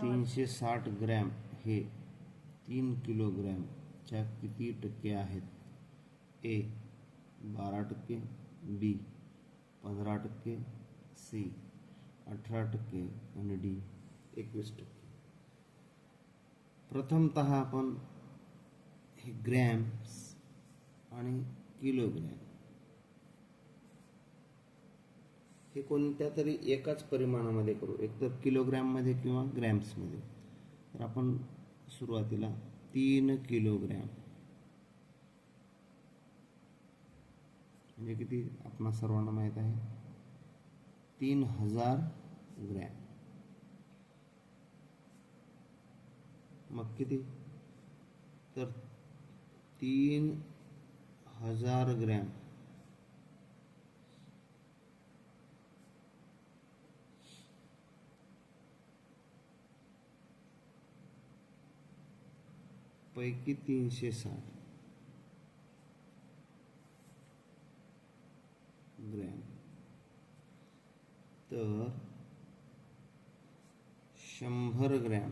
तीनशे साठ ग्रॅम हे। तीन किलोग्रॅमच्या किती टक्के आहेत ए बारा टक्के, बी पंधरा टक्के, सी अठरा टक्के आणि डी, एकवीस टक्के। प्रथमतः आपण हे ग्रॅम्स आणि किलोग्रॅम हे कोणत्या तरी एकाच परिमाणामध्ये करू. एकतर किलोग्रॅममध्ये किंवा ग्रॅम्समध्ये. तर आपण सुरुवातीला तीन किलोग्रॅम. म्हणजे किती? आपणा सर्वांना माहीत आहे. तीन हजार ग्रॅम. मग किती? तर तीन हजार ग्रॅम. पैकी तीनशे साठ ग्रॅम. तर शंभर ग्रॅम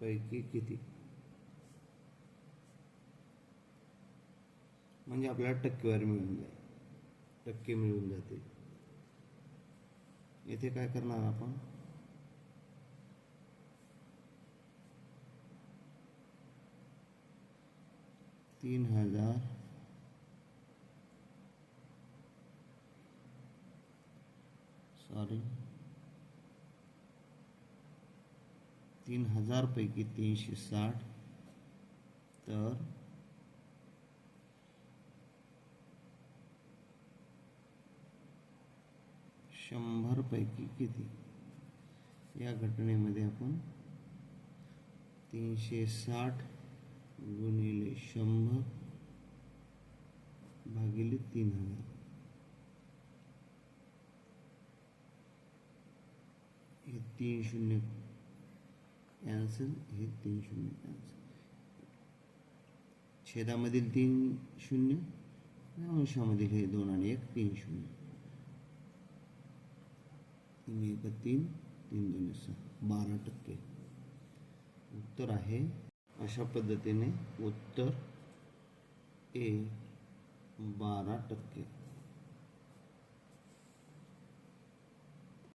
पैकी किती? म्हणजे आपल्याला टक्केवारी मिळून जाईल. टक्के मिळून जातील. येथे काय करणार आपण? तीन हजार सॉरी तीन हजारपैकी तीनशे साठ तर शंभरपैकी किती? या घटनेमध्ये आपण तीनशे साठ गुणिले शंभर भागिले तीन हजार हे तीन शून्य कॅन्सल हे तीन शून्य कॅन्सल छेदामधील तीन शून्य आणि अंशामधील हे दोन आणि एक तीन शून्य तीन एक तीन तीन दोन सहा बारा टक्के उत्तर आहे अशा पद्धतीने उत्तर ए बारा टक्के.